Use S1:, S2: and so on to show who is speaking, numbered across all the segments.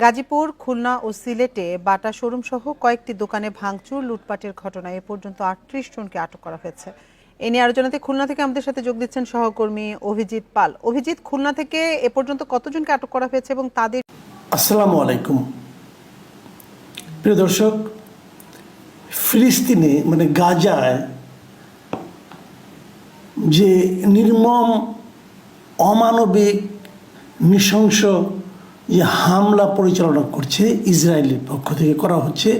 S1: গাজীপুর, খুলনা ও সিলেটে বাটা শোরুম সহ কয়েকটি দোকানে ভাঙচুর, লুটপাটের ঘটনায় এ পর্যন্ত আটত্রিশ জনকে আটক করা হয়েছে। এ নিয়ে আলোচনাতে খুলনা থেকে আমাদের সাথে যোগ দিচ্ছেন সহকর্মী অভিজিৎ পাল। অভিজিৎ, খুলনা থেকে এ পর্যন্ত কতজনকে আটক করা হয়েছে এবং তাদের
S2: আসসালামু আলাইকুম। প্রিয় দর্শক, ফিলিস্তিনে মানে গাজায় যে নির্মম, অমানবিক, নৃশংস যে হামলা পরিচালনা করছে ইসরায়েলের পক্ষ থেকে করা হচ্ছে।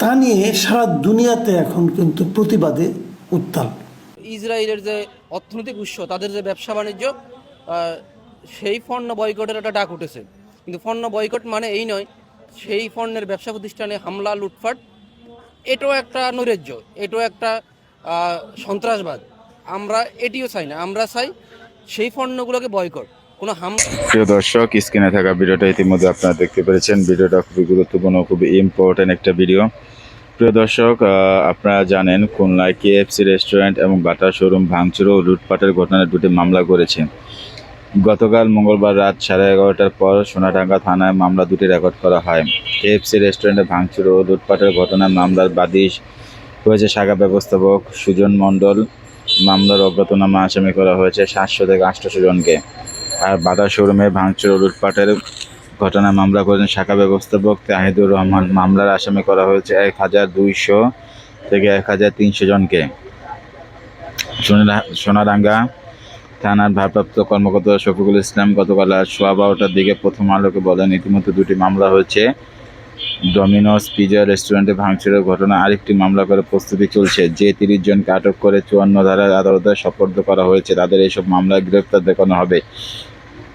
S2: তা নিয়ে সারা দুনিয়াতে এখন কিন্তু প্রতিবাদে উত্তাল।
S3: ইসরায়েলের যে অর্থনৈতিক উৎস, তাদের যে ব্যবসা বাণিজ্য সেই পণ্য বয়কটের একটা ডাক উঠেছে। কিন্তু পণ্য বয়কট মানে এই নয়, সেই পণ্যের ব্যবসা প্রতিষ্ঠানে হামলা লুটপাট এটাও একটা নৈরাজ্য, এটাও একটা সন্ত্রাসবাদ। আমরা এটিও চাই না, আমরা চাই সেই পণ্যগুলোকে বয়কট। কোনো হাম
S4: প্রিয় দর্শক, স্ক্রিনে থাকা ভিডিওটা ইতিমধ্যে আপনারা দেখতে পেরেছেন। ভিডিওটা খুবই গুরুত্বপূর্ণ, খুবই ইম্পর্ট্যান্ট একটা ভিডিও প্রিয় দর্শক আপনারা জানেন খুলনায় কেএফসি রেস্টুরেন্ট এবং বাটা শোরুম ভাঙচুর ও লুটপাটের ঘটনায় দুটি মামলা করেছে। গতকাল মঙ্গলবার রাত সাড়ে এগারোটার পর সোনাডাঙ্গা থানায় মামলা দুটি রেকর্ড করা হয়। কেএফসি রেস্টুরেন্টে ভাঙচুর ও লুটপাটের ঘটনায় মামলার বাদী হয়েছে শাখা ব্যবস্থাপক সুজন মণ্ডল। মামলার অজ্ঞাতনামা আসামি করা হয়েছে সাতশো থেকে আটশোশো জনকে। আর বাটা শোরুমে ভাঙচুর লুটপাটের ঘটনায় মামলা করেছেন শাখা ব্যবস্থাপক তাহিদুর রহমান। মামলার আসামি করা হয়েছে এক হাজার দুইশো থেকে এক হাজার তিনশো জনকে। সোনা- সোনাডাঙ্গা থানার ভারপ্রাপ্ত কর্মকর্তা শফিকুল ইসলাম গতকাল সোয়া বারোটার দিকে প্রথম আলোকে বলেন, ইতিমধ্যে দুটি মামলা হয়েছে। ডমিনোস পিজা রেস্টুরেন্টে ভাঙচুরের ঘটনা আরেকটি মামলা করে প্রস্তুতি চলছে। যে তিরিশ জনকে আটক করে চুয়ান্ন ধারার আদালতে সোপর্দ করা হয়েছে, তাদের এইসব মামলায় গ্রেপ্তার দেখানো হবে।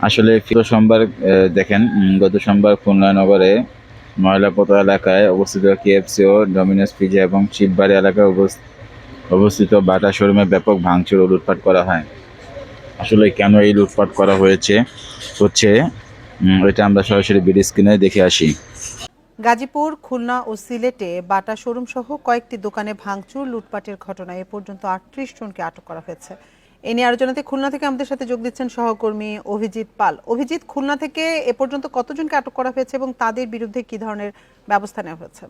S4: আসলে গত সোমবার দেখেন গত সোমবার খুলনা নগরে ময়লাপোতা এলাকায় অবস্থিত কেএফসি ও ডমিনোস পিজা এবং শিববাড়ি এলাকায় অবস- অবস্থিত বাটা শোরুমে ব্যাপক ভাঙচুর ও লুটপাট করা হয়। আসলে কেন এই লুটপাট করা হয়েছে, হচ্ছে এটা আমরা সরাসরি বিডি স্ক্রিনে দেখে আসি।
S1: গাজীপুর, খুলনা ও সিলেটে বাটা শোরুম সহ কয়েকটি দোকানে ভাঙচুর, লুটপাটের ঘটনায় এ পর্যন্ত আটত্রিশ জনকে আটক করা হয়েছে। এ নিয়ে আলোচনাতে খুলনা থেকে আমাদের সাথে যোগ দিচ্ছেন সহকর্মী অভিজিৎ পাল। অভিজিৎ খুলনা থেকে এ পর্যন্ত কতজনকে আটক করা হয়েছে এবং তাদের বিরুদ্ধে কি ধরনের ব্যবস্থা নেওয়া হয়েছে?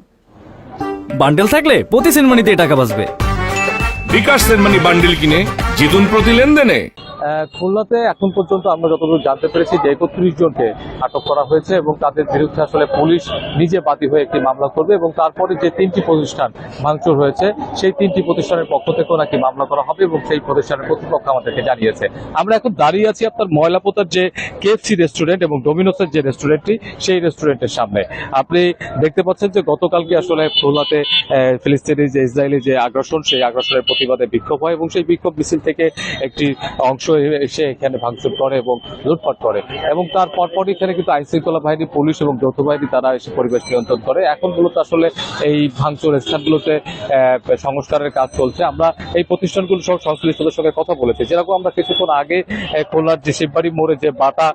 S5: বান্ডেল থাকলে প্রতি সিনেমানিতে টাকা বাঁচবে।
S6: বিকাশ সেনমানি বান্ডেল কিনে জিতুন প্রতি লেনদেনে।
S7: খুলনাতে এখন পর্যন্ত আমরা যতদূর জানতে পেরেছি যে একত্রিশ জনকে আটক করা হয়েছে এবং তাদের বিরুদ্ধে আসলে পুলিশ নিজে বাদী হয়ে একটি মামলা করবে এবং তারপরে যে তিনটি প্রতিষ্ঠান ভাঙচুর হয়েছে, সেই তিনটি প্রতিষ্ঠানের পক্ষ থেকেও নাকি মামলা করা হবে এবং সেই প্রতিষ্ঠানের কর্তৃপক্ষ আমাদেরকে জানিয়েছে। আমরা এখন দাঁড়িয়ে আছি আপনার ময়লাপোতার যে কেএফসি রেস্টুরেন্ট এবং ডোমিনোসের যে রেস্টুরেন্টটি, সেই রেস্টুরেন্টের সামনে। আপনি দেখতে পাচ্ছেন যে গতকালকে আসলে খুলনাতে ফিলিস্তিনি যে ইসরায়েলি যে আগ্রাসন, সেই আগ্রাসনের প্রতিবাদে বিক্ষোভ হয় এবং সেই বিক্ষোভ মিছিল থেকে একটি অংশ এসে এখানে ভাঙচুর করে এবং লুটপাট করে। এবং তার পরপরই এখানে কিন্তু আইন শৃঙ্খলা বাহিনী পুলিশ এবং যৌথ বাহিনী তারা এসে পরিবেশ নিয়ন্ত্রণ করে। এখন মূলত আসলে এই ভাঙচুর স্থানগুলোতে সংস্কারের কাজ চলছে। আমরা এই প্রতিষ্ঠানগুলো সহ সংশ্লিষ্টদের সঙ্গে কথা বলেছি। যেরকম আমরা কিছুক্ষণ আগে আহ, খুলনার যে শিববাড়ি মোড়ে যে বাটা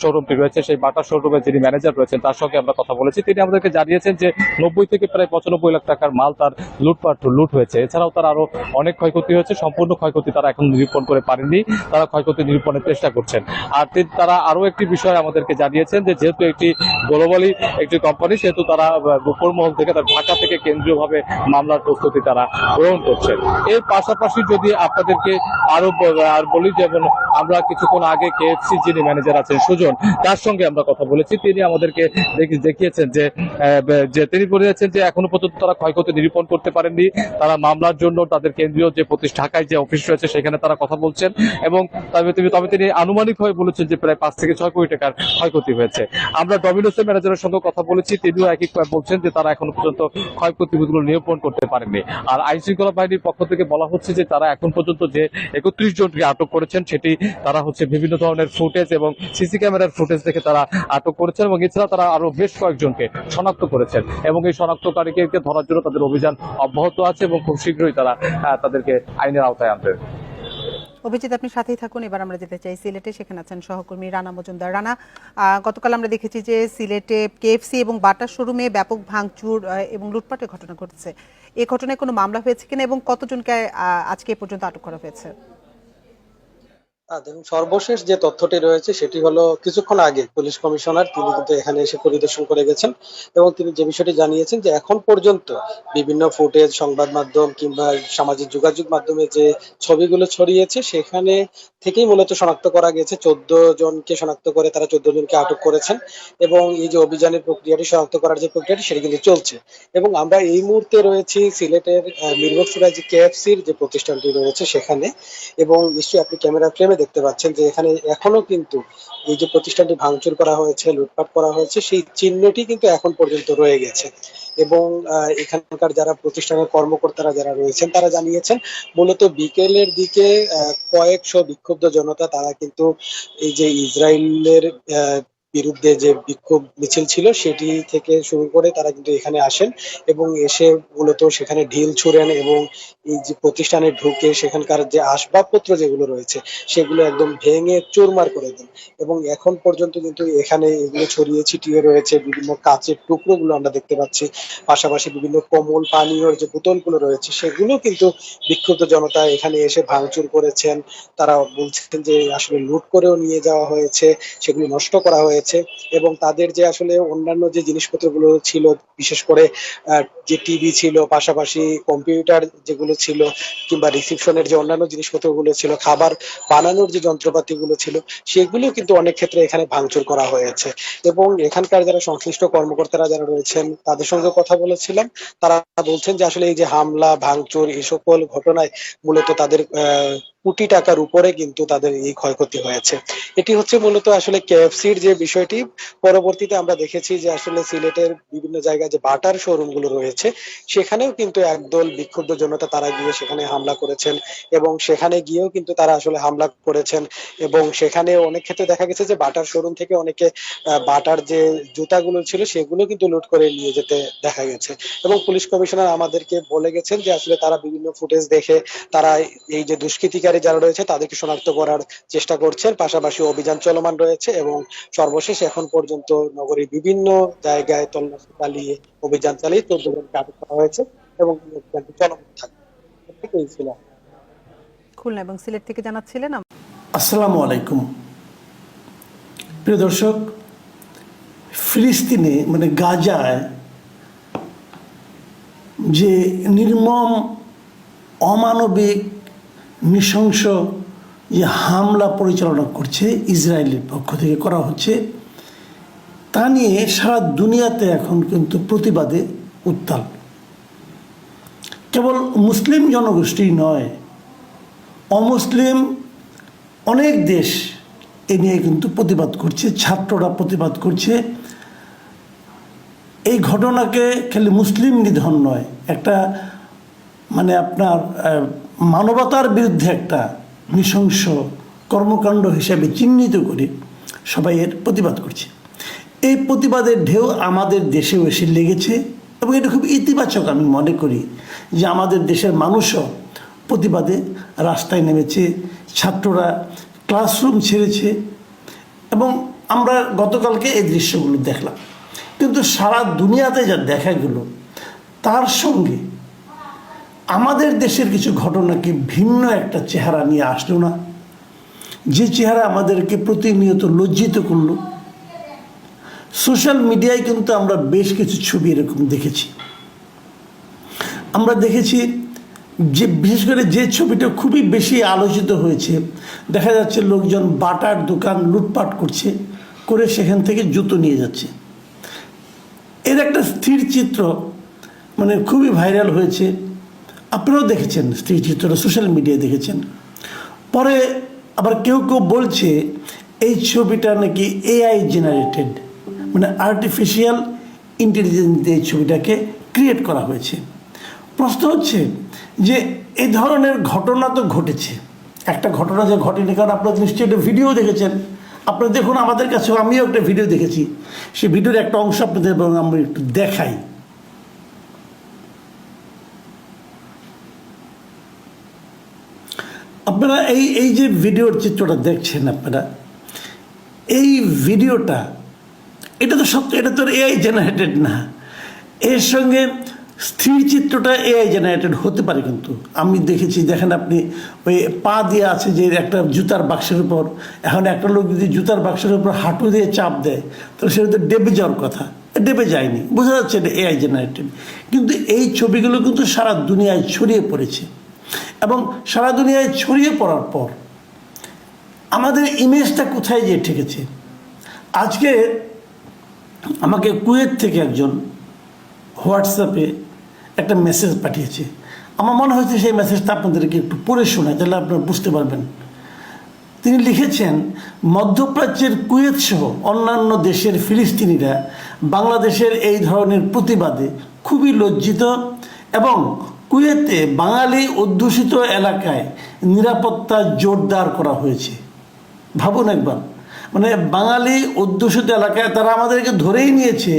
S7: শোরুমটি রয়েছে সেই বাটা শোরুমে যিনি ম্যানেজার রয়েছেন তার সঙ্গে আমরা কথা বলেছি। তিনি আমাদেরকে জানিয়েছেন যে নব্বই থেকে প্রায় পঁচানব্বই লাখ টাকার মাল তার লুটপাট লুট হয়েছে। এছাড়াও তার আরও অনেক ক্ষয়ক্ষতি হয়েছে। সম্পূর্ণ ক্ষয়ক্ষতি তারা এখন নিরূপণ করে পারেননি। তারা ক্ষয়ক্ষতি নিরূপণের চেষ্টা করছেন। আর তারা আরও একটি বিষয় আমাদেরকে জানিয়েছেন যে যেহেতু একটি গ্লোবালি একটি কোম্পানি সেহেতু তারা গোপর মহল থেকে তার ঢাকা থেকে কেন্দ্রীয়ভাবে মামলার প্রস্তুতি তারা গ্রহণ করছেন। এর পাশাপাশি যদি আপনাদেরকে আরও আর বলি যেমন আমরা কিছুক্ষণ আগে কেএফসি যিনি ম্যানেজার আছেন সুজন, তার সঙ্গে আমরা কথা বলেছি। তিনি আমাদেরকে দেখি- দেখিয়েছেন যে যে তিনি বলেছেন যে এখনও পর্যন্ত তারা ক্ষয়ক্ষতি নিরূপণ করতে পারেননি। তারা মামলার জন্য তাদের কেন্দ্রীয় যে প্রতিষ্ঠা, ঢাকায় যে অফিস রয়েছে সেখানে তারা কথা বলছেন এবং তবে তিনি তবে তিনি আনুমানিক হয়ে বলেছেন যে প্রায় পাঁচ থেকে ছয় কোটি টাকার ক্ষয়ক্ষতি হয়েছে। আমরা ডমিনোসের ম্যানেজারের সঙ্গে কথা বলেছি, তিনিও একই বলছেন যে তারা এখনও পর্যন্ত ক্ষয়ক্ষতিগুলো নিরূপণ করতে পারেননি। আর আইন শৃঙ্খলা বাহিনীর পক্ষ থেকে বলা হচ্ছে যে তারা এখন পর্যন্ত যে একত্রিশ জনকে আটক করেছেন, সেটি তারা হচ্ছে বিভিন্ন ধরনের ফুটেজ এবং সিসি ক্যামেরার ফুটেজ দেখে তারা আটক করেছেন এবং এছাড়া তারা আরও বেশ কয়েকজনকে শনাক্ত করেছেন। এবং এই শনাক্তকারীকে ধরার জন্য তাদের অভিযান অব্যাহত আছে এবং খুব শীঘ্রই তারা তাদেরকে আইনের আওতায় আনবে।
S1: অভিজিৎ, আপনি সাথেই থাকুন। এবার আমরা যেতে চাই সিলেটে। সেখানে আছেন সহকর্মী রানা মজুমদার। রানা গতকাল আমরা দেখেছি যে সিলেটে কেএফসি এবং বাটা শোরুমে ব্যাপক ভাঙচুর এবং লুটপাটের ঘটনা ঘটেছে। এই ঘটনায় কোনো মামলা হয়েছে কিনা এবং কতজনকে আজকে এ পর্যন্ত আটক করা হয়েছে?
S8: সর্বশেষ যে তথ্যটি রয়েছে, সেটি হলো কিছুক্ষণ আগে পুলিশ কমিশনার তিনি কিন্তু এখানে এসে পরিদর্শন করে গেছেন এবং তিনি যে বিষয়টি জানিয়েছেন যে এখন পর্যন্ত বিভিন্ন ফুটেজ, সংবাদ মাধ্যম কিংবা সামাজিক যোগাযোগ মাধ্যমে যে ছবিগুলো ছড়িয়েছে, সেখানে থেকেই মূলত শনাক্ত করা গেছে, চোদ্দ জনকে শনাক্ত করে তারা চোদ্দ জনকে আটক করেছেন এবং এই যে অভিযানের প্রক্রিয়াটি, শনাক্ত করার যে প্রক্রিয়াটি, সেটি কিন্তু চলছে। এবং আমরা এই মুহূর্তে রয়েছি সিলেটের মিরগঞ্জপুরা যে কেএফসির যে প্রতিষ্ঠানটি রয়েছে সেখানে এবং নিশ্চয়ই আপনি ক্যামেরা ফ্রেমে দেখতে পাচ্ছেন যে এখানে এখনও কিন্তু এই যে প্রতিষ্ঠানটি ভাঙচুর করা হয়েছে, লুটপাট করা হয়েছে, সেই চিহ্নটি কিন্তু এখন পর্যন্ত রয়ে গেছে। এবং এখানকার যারা প্রতিষ্ঠানের কর্মকর্তারা যারা রয়েছেন, তারা জানিয়েছেন, মূলত বিকেলের দিকে কয়েকশো বিক্ষুব্ধ জনতা, তারা কিন্তু এই যে ইসরায়েলের বিরুদ্ধে যে বিক্ষোভ মিছিল ছিল সেটি থেকে শুরু করে তারা কিন্তু এখানে আসেন এবং এসে মূলত সেখানে ঢিল ছুড়েন এবং এই যে প্রতিষ্ঠানে ঢুকে সেখানকার যে আসবাবপত্র যেগুলো রয়েছে সেগুলো একদম ভেঙে চুরমার করে দেন। এবং এখন পর্যন্ত কিন্তু এখানে এগুলো ছড়িয়ে ছিটিয়ে রয়েছে, বিভিন্ন কাচের টুকরোগুলো আমরা দেখতে পাচ্ছি। পাশাপাশি বিভিন্ন কোমল পানীয়র যে বোতলগুলো রয়েছে সেগুলো কিন্তু বিক্ষুব্ধ জনতা এখানে এসে ভাঙচুর করেছেন। তারা বলছেন যে আসলে লুট করেও নিয়ে যাওয়া হয়েছে, সেগুলো নষ্ট করা হয়েছে। এবং তাদের যে আসলে অন্যান্য যে জিনিসপত্রগুলো ছিল, বিশেষ করে যে টিভি ছিল, পাশাপাশি কম্পিউটার যেগুলো ছিল কিংবা রিসিপশনের যে অন্যান্য জিনিসপত্রগুলো ছিল, খাবার বানানোর যে যন্ত্রপাতিগুলো ছিল, সেগুলো কিন্তু অনেক ক্ষেত্রে এখানে ভাঙচুর করা হয়েছে। এবং এখানকার যারা সংশ্লিষ্ট কর্মকর্তারা যারা রয়েছেন, তাদের সঙ্গে কথা বলেছিলাম। তারা বলছেন যে আসলে এই যে হামলা, ভাঙচুর, এই সকল ঘটনায় মূলত তাদের কোটি টাকার উপরে কিন্তু তাদের এই ক্ষয়ক্ষতি হয়েছে। এটি হচ্ছে মূলত আসলে কেএফসির যে বিষয়টি, পরবর্তীতে আমরা দেখেছি যে আসলে সিলেটের বিভিন্ন জায়গায় যে বাটার শোরুমগুলো রয়েছে, সেখানেও কিন্তু একদল বিক্ষুব্ধ জনতা তারা গিয়ে সেখানে হামলা করেছেন এবং সেখানে গিয়েও কিন্তু তারা আসলে হামলা করেছেন এবং সেখানে অনেক ক্ষেত্রে দেখা গেছে যে বাটার শোরুম থেকে অনেকে বাটার যে জুতাগুলো ছিল সেগুলো কিন্তু লুট করে নিয়ে যেতে দেখা গেছে। এবং পুলিশ কমিশনার আমাদেরকে বলে গেছেন যে আসলে তারা বিভিন্ন ফুটেজ দেখে তারা এই যে দুষ্কৃতিকারী যারা রয়েছে তাদেরকে শনাক্ত করার চেষ্টা করছেন। পাশাপাশি অভিযান চলমান রয়েছে এবং সর্বশেষ এখন পর্যন্ত নগরীর বিভিন্ন জায়গায় তল্লাশি চালিয়ে অভিযান চালিয়ে চোদ্দ জনকে আটক করা হয়েছে এবং অভিযানটি চলমান থাকবে ছিল
S1: খুলনা এবং সিলেট থেকে জানাচ্ছিলেন
S2: আসসালামু আলাইকুম। প্রিয় দর্শক ফিলিস্তিনে মানে গাজায় যে নির্মম অমানবিক নৃশংস যে হামলা পরিচালনা করছে ইসরায়েলের পক্ষ থেকে করা হচ্ছে, তা নিয়ে সারা দুনিয়াতে এখন কিন্তু প্রতিবাদে উত্তাল। কেবল মুসলিম জনগোষ্ঠী নয়, অমুসলিম অনেক দেশ এ নিয়ে কিন্তু প্রতিবাদ করছে, ছাত্ররা প্রতিবাদ করছে। এই ঘটনাকে খালি মুসলিম নিধন নয়, একটা মানে আপনার মানবতার বিরুদ্ধে একটা নৃশংস কর্মকাণ্ড হিসেবে চিহ্নিত করে সবাই এর প্রতিবাদ করছে। এই প্রতিবাদের ঢেউ আমাদের দেশেও এসে লেগেছে এবং এটা খুব ইতিবাচক আমি মনে করি যে আমাদের দেশের মানুষও প্রতিবাদে রাস্তায় নেমেছে, ছাত্ররা ক্লাসরুম ছেড়েছে এবং আমরা গতকালকে এই দৃশ্যগুলো দেখলাম। কিন্তু সারা দুনিয়াতে যা দেখা গেল তার সঙ্গে আমাদের দেশের কিছু ঘটনাকে ভিন্ন একটা চেহারা নিয়ে আসলো না। যে চেহারা আমাদেরকে প্রতিনিয়ত লজ্জিত করল। সোশ্যাল মিডিয়ায় কিন্তু আমরা বেশ কিছু ছবি এরকম দেখেছি। আমরা দেখেছি যে, বিশেষ করে যে ছবিটা খুবই বেশি আলোচিত হয়েছে, দেখা যাচ্ছে লোকজন বাটার দোকান লুটপাট করছে, করে সেখান থেকে জুতো নিয়ে যাচ্ছে। এর একটা স্থির চিত্র মানে খুবই ভাইরাল হয়েছে। আপনারাও দেখেছেন স্থির চিত্রটা সোশ্যাল মিডিয়ায় দেখেছেন। পরে আবার কেউ কেউ বলছে, এই ছবিটা নাকি এআই জেনারেটেড মানে আর্টিফিশিয়াল ইন্টেলিজেন্স দিয়ে ছবিটাকে ক্রিয়েট করা হয়েছে। প্রশ্ন হচ্ছে যে এই ধরনের ঘটনা তো ঘটেছে। একটা ঘটনা যে ঘটেনি, কারণ আপনারা নিশ্চয়ই একটা ভিডিও দেখেছেন। আপনারা দেখুন, আমাদের কাছেও আমিও একটা ভিডিও দেখেছি। সেই ভিডিওর একটা অংশ আপনাদের এবং আমরা একটু দেখাই। আপনারা এই এই যে ভিডিওর চিত্রটা দেখছেন আপনারা, এই ভিডিওটা, এটা তো সত্য এটা তো এআই জেনারেটেড না। এর সঙ্গে স্থির চিত্রটা এআই জেনারেটেড হতে পারে কিন্তু। আমি দেখেছি, দেখেন আপনি, ওই পা দিয়ে আছে যে একটা জুতার বাক্সের উপর, এখন একটা লোক যদি জুতার বাক্সের উপর হাঁটু দিয়ে চাপ দেয়, তাহলে সেটা তো ডেবে যাওয়ার কথা। ডেবে যায়নি। বোঝা যাচ্ছে এটা এআই জেনারেটেড কিন্তু এই ছবিগুলো কিন্তু সারা দুনিয়ায় ছড়িয়ে পড়েছে। এবং সারা দুনিয়ায় ছড়িয়ে পড়ার পর আমাদের ইমেজটা কোথায় গিয়ে ঠেকেছে? আজকে আমাকে কুয়েত থেকে একজন হোয়াটসঅ্যাপে একটা মেসেজ পাঠিয়েছে। আমার মনে হয়েছে সেই মেসেজটা আপনাদেরকে একটু পড়ে শোনায়, তাহলে আপনারা বুঝতে পারবেন। তিনি লিখেছেন, মধ্যপ্রাচ্যের কুয়েত সহ অন্যান্য দেশের ফিলিস্তিনিরা বাংলাদেশের এই ধরনের প্রতিবাদে খুবই লজ্জিত এবং কুয়েতে বাঙালি অধ্যুষিত এলাকায় নিরাপত্তা জোরদার করা হয়েছে। ভাবুন একবার। মানে বাঙালি অধ্যুষিত এলাকায় তারা আমাদেরকে ধরেই নিয়েছে,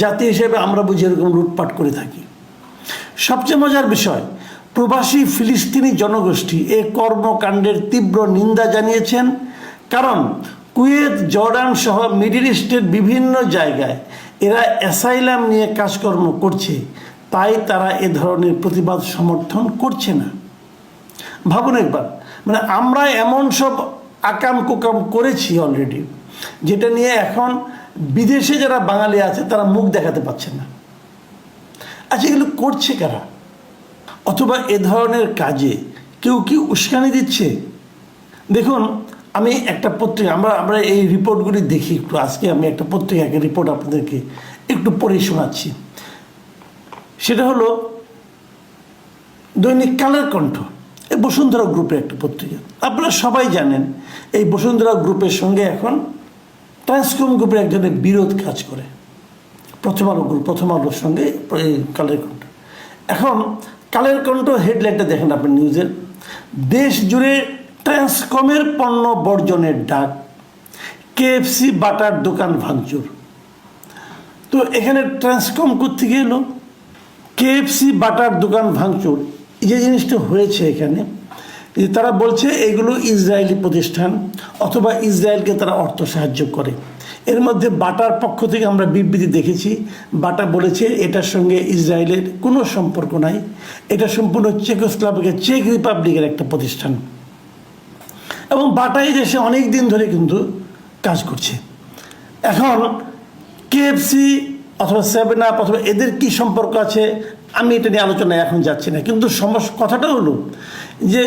S2: জাতি হিসেবে আমরা বুঝি এরকম লুটপাট করে থাকি। সবচেয়ে মজার বিষয়, প্রবাসী ফিলিস্তিনি জনগোষ্ঠী এ কর্মকাণ্ডের তীব্র নিন্দা জানিয়েছেন, কারণ কুয়েত, জর্ডান সহ মিডিল ইস্টের বিভিন্ন জায়গায় এরা অ্যাসাইলাম নিয়ে কাজকর্ম করছে তাই তারা এ ধরনের প্রতিবাদ সমর্থন করছে না। ভাবুন একবার মানে আমরা এমন সব আকাম কুকাম করেছি অলরেডি যেটা নিয়ে এখন বিদেশে যারা বাঙালি আছে, তারা মুখ দেখাতে পারছে না। আচ্ছা এগুলো করছে কারা? অথবা এ ধরনের কাজে কেউ কি উস্কানি দিচ্ছে? দেখুন, আমি একটা পত্রিকা, আমরা আমরা এই রিপোর্টগুলি দেখি একটু। আজকে আমি একটা পত্রিকা পত্রিকাকে রিপোর্ট আপনাদেরকে একটু পড়ে শোনাচ্ছি। সেটা হলো দৈনিক কালের কণ্ঠ। এই বসুন্ধরা গ্রুপের একটা পত্রিকা। আপনারা সবাই জানেন, এই বসুন্ধরা গ্রুপের সঙ্গে এখন ট্রান্সকম গ্রুপের একজনের বিরোধ কাজ করে। প্রথম আলো গ্রুপ, প্রথম আলোর সঙ্গে এই কালের কণ্ঠ। এখন কালের কণ্ঠ হেডলাইনটা দেখেন আপনি নিউজের। দেশ জুড়ে ট্রান্সকমের পণ্য বর্জনের ডাক। কেএফসি বাটার দোকান ভাঙচুর। তো এখানে ট্রান্সকম কোথেকে এলো? কেএফসি বাটার দোকান ভাঙচুর। যে জিনিসটা হয়েছে এখানে, যে তারা বলছে এগুলো ইসরায়েলি প্রতিষ্ঠান অথবা ইসরায়েলকে তারা অর্থ সাহায্য করে। এর মধ্যে বাটার পক্ষ থেকে আমরা বিবৃতি দেখেছি। বাটা বলেছে এটার সঙ্গে ইসরায়েলের কোনো সম্পর্ক নাই। এটা সম্পূর্ণ চেকোস্লাভিকের চেক রিপাবলিকের একটা প্রতিষ্ঠান। এবং বাটা এই দেশে অনেক দিন ধরে কিন্তু কাজ করছে। এখন কেএফসি অথবা সেভেন আপ অথবা এদের কি সম্পর্ক আছে, আমি এটা নিয়ে আলোচনায় এখন যাচ্ছি না। কিন্তু সমস্যা কথাটা হলো যে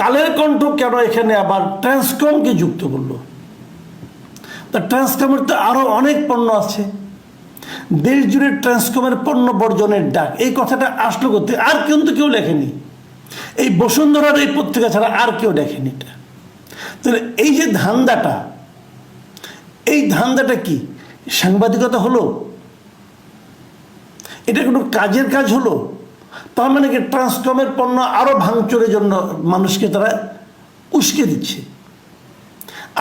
S2: কালের কণ্ঠ কেন এখানে আবার ট্রান্সকমকে যুক্ত করল? তা ট্রান্সকমের তো আরও অনেক পণ্য আছে। দেশ জুড়ে ট্রান্সকমের পণ্য বর্জনের ডাক, এই কথাটা আসলো করতে আর কিন্তু কেউ লেখেনি। এই বসুন্ধরার এই পত্রিকা ছাড়া আর কেউ লেখেনি এটা। তাহলে এই যে ধান্দাটা, এই ধান্দাটা কি? সাংবাদিকতা হলো এটা কোনো কাজের কাজ হলো? তার মানে কি ট্রান্সকমের পণ্য আরও ভাঙচুরের জন্য মানুষকে তারা উস্কে দিচ্ছে?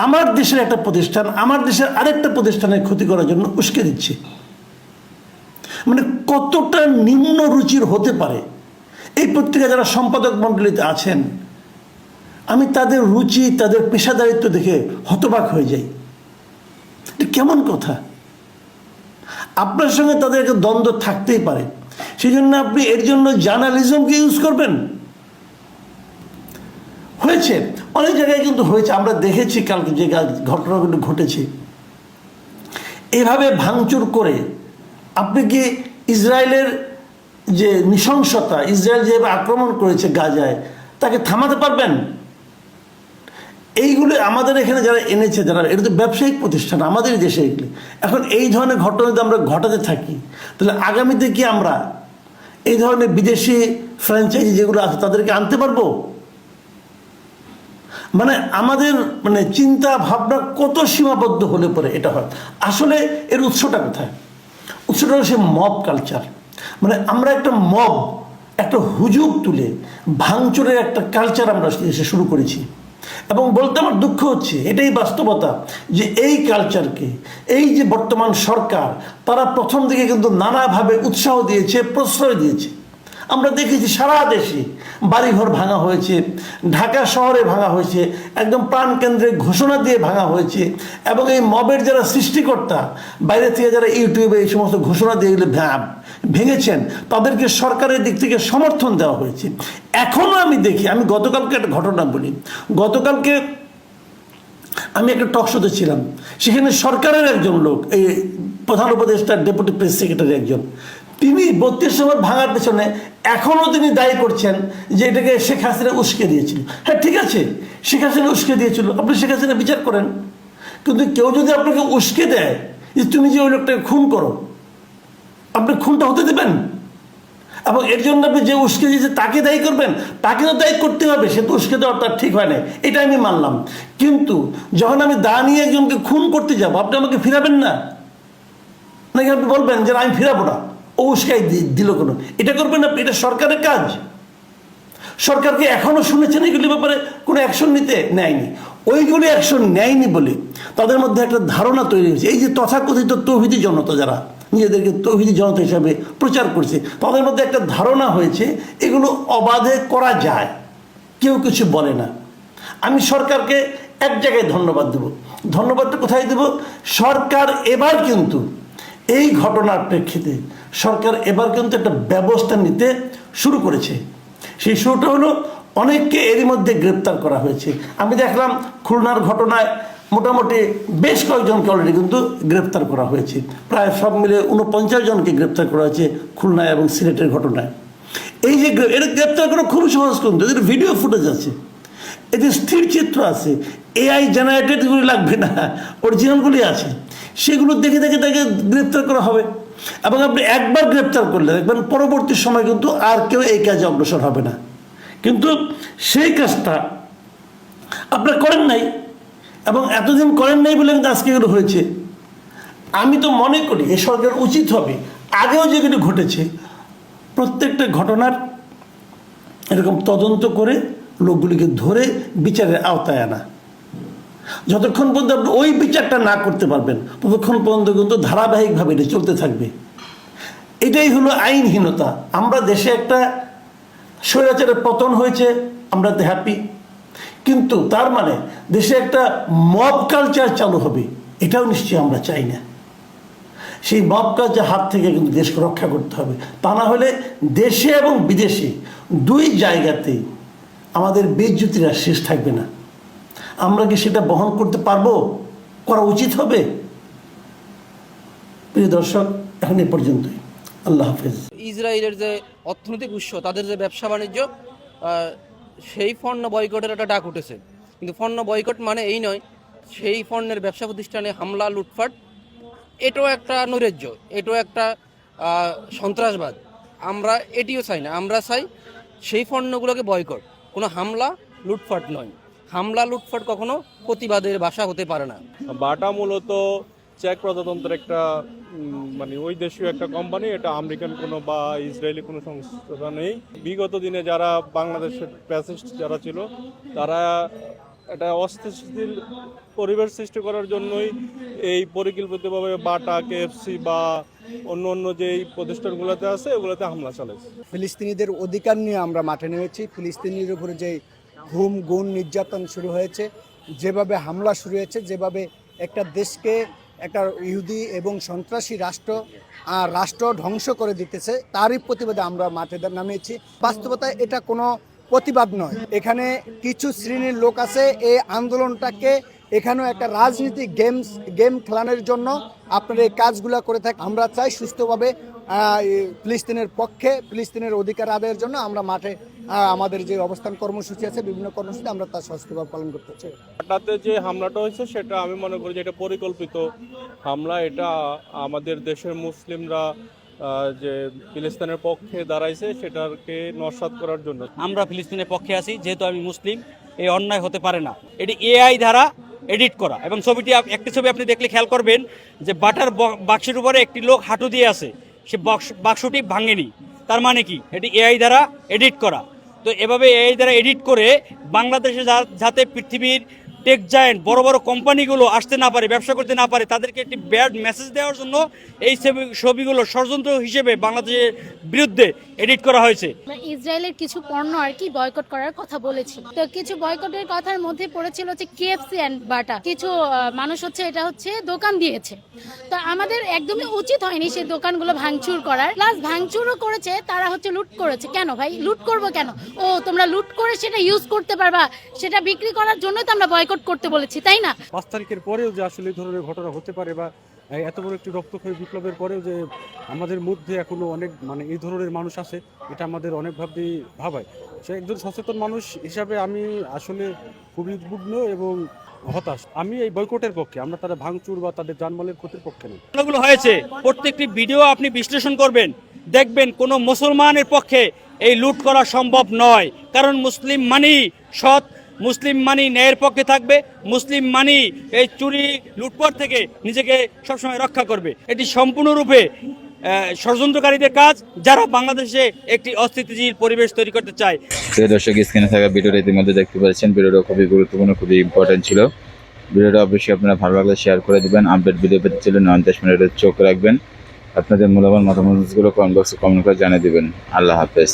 S2: আমার দেশের একটা প্রতিষ্ঠান, আমার দেশের আরেকটা প্রতিষ্ঠানের ক্ষতি করার জন্য উস্কে দিচ্ছে। মানে কতটা নিম্ন রুচির হতে পারে? এই পত্রিকা যারা সম্পাদক মণ্ডলীতে আছেন, আমি তাদের রুচি, তাদের পেশাদারিত্ব দেখে হতবাক হয়ে যাই। এটা কেমন কথা? আপনার সঙ্গে তাদের একটা দ্বন্দ্ব থাকতেই পারে। সেই জন্য আপনি এর জন্য জার্নালিজমকে ইউজ করবেন। হয়েছে। অনেক জায়গায় কিন্তু হয়েছে। আমরা দেখেছি কালকে যে ঘটনাগুলো ঘটেছে। এভাবে ভাঙচুর করে আপনি কি ইসরায়েলের যে নৃশংসতা, ইসরায়েল যেভাবে আক্রমণ করেছে গাজায়, তাকে থামাতে পারবেন? এইগুলো আমাদের এখানে যারা এনেছে, যারা, এটা তো ব্যবসায়িক প্রতিষ্ঠান আমাদের দেশে এগুলি। এখন এই ধরনের ঘটনা যদি আমরা ঘটাতে থাকি, তাহলে আগামীতে কি আমরা এই ধরনের বিদেশি ফ্র্যাঞ্চাইজি যেগুলো আছে, তাদেরকে আনতে পারব? মানে আমাদের মানে চিন্তা ভাবনা কত সীমাবদ্ধ হলে পরে এটা হয়। আসলে এর উৎসটা কোথায়? উৎসটা হলো সে মব কালচার মানে আমরা একটা মব একটা হুজুগ তুলে ভাঙচুরের একটা কালচার আমরা শুরু করেছি। এবং বলতে আমার দুঃখ হচ্ছে, এটাই বাস্তবতা যে এই কালচারকে এই যে বর্তমান সরকার, তারা প্রথম দিকে কিন্তু নানাভাবে উৎসাহ দিয়েছে, প্রশ্রয় দিয়েছে। আমরা দেখেছি সারা দেশে বাড়িঘর ভাঙা হয়েছে, ঢাকা শহরে ভাঙা হয়েছে, একদম প্রাণকেন্দ্রে ঘোষণা দিয়ে ভাঙা হয়েছে এবং এই মবের যারা সৃষ্টিকর্তা, বাইরে থেকে যারা ইউটিউবে এই সমস্ত ঘোষণা দিয়ে এগুলো ভেঙেছেন, তাদেরকে সরকারের দিক থেকে সমর্থন দেওয়া হয়েছে। এখনও আমি দেখি, আমি গতকালকে একটা ঘটনা বলি, গতকালকে আমি একটা টক শোতে ছিলাম, সেখানে সরকারের একজন লোক, এই প্রধান উপদেষ্টার, ডেপুটি প্রেস সেক্রেটারি একজন তিনি বত্রিশ নম্বর ভাঙার পেছনে এখনও তিনি দায়ী করছেন যে এটাকে শেখ হাসিনা উস্কে দিয়েছিল। হ্যাঁ ঠিক আছে, শেখ হাসিনা উস্কে দিয়েছিল। আপনি শেখ হাসিনা বিচার করেন। কিন্তু কেউ যদি আপনাকে উস্কে দেয় যে তুমি যে ওই লোকটাকে খুন করো, আপনি খুনটা হতে দেবেন? এবং এর জন্য আপনি যে উস্কে দিয়েছে তাকে দায়ী করবেন? তাকে তো দায়ী করতে হবে, সে তো উস্কে দেওয়ার তার ঠিক হয় না এটা আমি মানলাম। কিন্তু যখন আমি দা নিয়ে একজনকে খুন করতে যাব, আপনি আমাকে ফিরাবেন না? নাকি আপনি বলবেন যে আমি ফিরাবো না? উস্কাই দিল কোনো। এটা করবেন আপনি, এটা সরকারের কাজ। সরকারকে এখনও শুনেছেন এগুলির ব্যাপারে কোনো অ্যাকশন নিতে? নেয়নি। ওইগুলি অ্যাকশন নেয়নি বলে তাদের মধ্যে একটা ধারণা তৈরি হয়েছে। এই যে তথাকথিত তৌহিদি জনতা যারা, নিজেদেরকে তৌহিদি জনতা হিসাবে প্রচার করছে, তাদের মধ্যে একটা ধারণা হয়েছে, এগুলো অবাধে করা যায়। কেউ কিছু বলে না। আমি সরকারকে এক জায়গায় ধন্যবাদ দেব। ধন্যবাদটা কোথায় দেব? সরকার এবার কিন্তু এই ঘটনার প্রেক্ষিতে সরকার এবার কিন্তু একটা ব্যবস্থা নিতে শুরু করেছে। সেই শুরুটা হলো অনেককে এরই মধ্যে গ্রেপ্তার করা হয়েছে। আমি দেখলাম খুলনার ঘটনায় মোটামুটি বেশ কয়েকজনকে অলরেডি কিন্তু গ্রেপ্তার করা হয়েছে। প্রায় সব মিলে উনপঞ্চাশ জনকে গ্রেপ্তার করা হয়েছে খুলনা এবং সিলেটের ঘটনায়। এই যে এটা গ্রেপ্তার করা খুব সহজ কিন্তু, এদের ভিডিও ফুটেজ আছে। এদের স্থির চিত্র আছে। এআই জেনারেটেডগুলি লাগবে না অরিজিনালগুলি আছে। সেগুলো দেখে দেখে তাকে গ্রেপ্তার করা হবে। এবং আপনি একবার গ্রেপ্তার করলে দেখবেন পরবর্তী সময় কিন্তু আর কেউ এই কাজে অগ্রসর হবে না। কিন্তু সেই কাজটা আপনারা করেন নাই, এবং এতদিন করেন নাই বলে কিন্তু আজকে এগুলো হয়েছে। আমি তো মনে করি এ সরকার উচিত হবে, আগেও যেগুলো ঘটেছে, প্রত্যেকটা ঘটনার এরকম তদন্ত করে লোকগুলিকে ধরে বিচারের আওতায় আনা। যতক্ষণ পর্যন্ত আপনি ওই বিচারটা না করতে পারবেন, ততক্ষণ পর্যন্ত কিন্তু ধারাবাহিকভাবে এটা চলতে থাকবে। এটাই হলো আইনহীনতা। আমরা দেশে একটা স্বৈরাচারের পতন হয়েছে, আমরা তো হ্যাপি কিন্তু তার মানে দেশে একটা মব কালচার চালু হবে, এটাও নিশ্চয়ই আমরা চাই না। সেই মব কালচার হাত থেকে কিন্তু দেশকে রক্ষা করতে হবে। তা না হলে দেশে এবং বিদেশে দুই জায়গাতেই আমাদের বেজ্যুতিরা শেষ থাকবে না। আমরা কি সেটা বহন করতে পারব? করা উচিত হবে? প্রিয় দর্শক, এখন এ পর্যন্তই। আল্লাহ হাফেজ।
S3: ইসরায়েলের যে অর্থনৈতিক উৎস, তাদের যে ব্যবসা বাণিজ্য সেই পণ্য বয়কটের একটা ডাক উঠেছে। কিন্তু পণ্য বয়কট মানে এই নয়, সেই পণ্যের ব্যবসা প্রতিষ্ঠানে হামলা লুটপাট এটাও একটা নৈরাজ্য, এটাও একটা সন্ত্রাসবাদ। আমরা এটিও চাই না, আমরা চাই সেই পণ্যগুলোকে বয়কট। কোনো হামলা লুটপাট নয়। হামলা লুটপাট কখনো প্রতিবাদের ভাষা হতে পারে না।
S9: বাটা মূলত চেক প্রজাতন্ত্রের একটা মানে ওই দেশীয় একটা কোম্পানি এটা আমেরিকান কোনো বা ইসরায়েলি কোনো সংস্থা নেই। বিগত দিনে যারা বাংলাদেশের প্যাসিস্ট যারা ছিল তারা একটা অস্থিতিশীল পরিবেশ সৃষ্টি করার জন্যই এই পরিকল্পিতভাবে বাটা কেএফসি বা অন্য অন্য যেই প্রতিষ্ঠানগুলোতে আছে ওগুলোতে হামলা চালাইছে।
S10: ফিলিস্তিনিদের অধিকার নিয়ে আমরা মাঠে নেমেছি। ফিলিস্তিনির উপরে যে ঘুম গুণ নির্যাতন শুরু হয়েছে। যেভাবে হামলা শুরু হয়েছে, যেভাবে একটা দেশকে একটা ইহুদি এবং সন্ত্রাসী রাষ্ট্র রাষ্ট্র ধ্বংস করে দিতেছে, তারই প্রতিবাদে আমরা মাঠে নামিয়েছি। বাস্তবতায় এটা কোনো প্রতিবাদ নয়। এখানে কিছু শ্রেণির লোক আছে, এই আন্দোলনটাকে এখানেও একটা রাজনীতি গেমস গেম খেলানোর জন্য আপনার এই কাজগুলো করে থাকে আমরা চাই সুস্থভাবে ফিলিস্তিনের পক্ষে ফিলিস্তিনের অধিকার আদায়ের জন্য আমরা মাঠে আমাদের যে অবস্থান কর্মসূচি আছে বিভিন্ন কর্মসূচি আমরা তার সুস্থভাবে পালন করতে চাই।
S9: যে হামলাটা হয়েছে সেটা আমি মনে করি যে এটা পরিকল্পিত হামলা। এটা আমাদের দেশের মুসলিমরা যে ফিলিস্তিনের পক্ষে দাঁড়াইছে সেটাকে নস্বাত করার জন্য।
S11: আমরা ফিলিস্তিনের পক্ষে আছি যেহেতু আমি মুসলিম এই অন্যায় হতে পারে না। এটি এআই দ্বারা এডিট করা। এবং ছবিটি একটি ছবি আপনি দেখলে খেয়াল করবেন যে বাটার বাক্সের উপরে একটি লোক হাঁটু দিয়ে আছে। সে বাক্স বাক্সটি ভাঙেনি। তার মানে কি? এটি এআই দ্বারা এডিট করা। তো এভাবে এআই দ্বারা এডিট করে বাংলাদেশে যাতে পৃথিবীর টেক জায়েন্ট, বড় বড় কোম্পানিগুলো আসতে না পারে, ব্যবসা করতে না পারে, তাদেরকে একটি ব্যাড মেসেজ দেওয়ার জন্য এই ছবি- ছবিগুলো ষড়যন্ত্র হিসেবে বাংলাদেশের বিরুদ্ধে এডিট করা হয়েছে।
S12: ইসরায়েলের কিছু পণ্য আর কি বয়কট করার কথা বলেছিল। তো কিছু বয়কটের কথার মধ্যে পড়েছিল হচ্ছে কেএফসি অ্যান্ড বাটা। কিছু মানুষ হচ্ছে এটা হচ্ছে দোকান দিয়েছে। তো আমাদের একদমই উচিত হয়নি সেই দোকানগুলো ভাঙচুর করার। প্লাস ভাঙচুরও করেছে তারা হচ্ছে লুট করেছে। কেন ভাই? লুট করব কেন? ও তোমরা লুট করে সেটা ইউজ করতে পারবা। সেটা বিক্রি করার জন্য তো আমরা বয়কট করতে বলেছি তাই না?
S13: পাঁচ তারিখের পরেও যে আসলে ধরনের ঘটনা হতে পারে বা এত বড় একটি রক্তক্ষয়ী বিপ্লবের পরেও যে আমাদের মধ্যে এখনও অনেক মানে এই ধরনের মানুষ আছে, এটা আমাদের অনেকভাবেই ভাবায়। সে একজন সচেতন মানুষ হিসাবে আমি আসলে খুবই উদ্বিগ্ন এবং হতাশ। আমি এই বয়কটের পক্ষে, আমরা তারা ভাঙচুর বা তাদের জানমালের ক্ষতির পক্ষে নই।
S11: হয়েছে, প্রত্যেকটি ভিডিও আপনি বিশ্লেষণ করবেন, দেখবেন কোনো মুসলমানের পক্ষে এই লুট করা সম্ভব নয়। কারণ মুসলিম মানি সৎ মুসলিম মানি ন্যায়ের পক্ষে থাকবে, মুসলিম মানি এই চুরি, লুটপাট থেকে নিজেকে সবসময় রক্ষা করবে। এটি সম্পূর্ণরূপে ষড়যন্ত্রকারীদের কাজ, যারা বাংলাদেশে একটি অস্থিতিশীল পরিবেশ তৈরি করতে চায়।
S4: প্রিয় দর্শক স্ক্রিনে থাকা ভিডিওটা ইতিমধ্যে দেখতে পাচ্ছেন ভিডিওটা খুবই গুরুত্বপূর্ণ, খুবই ইম্পর্টেন্ট ছিল। ভিডিওটা অবশ্যই আপনারা ভালো লাগলে শেয়ার করে দিবেন। আপডেট ভিডিও পেতে চলে নয়নতাশ মিনিটের চোখ রাখবেন। আপনাদের মূল্যবান মতামতগুলো কমেন্ট বক্সে কমেন্ট করে জানিয়ে দিবেন। আল্লাহ হাফেজ।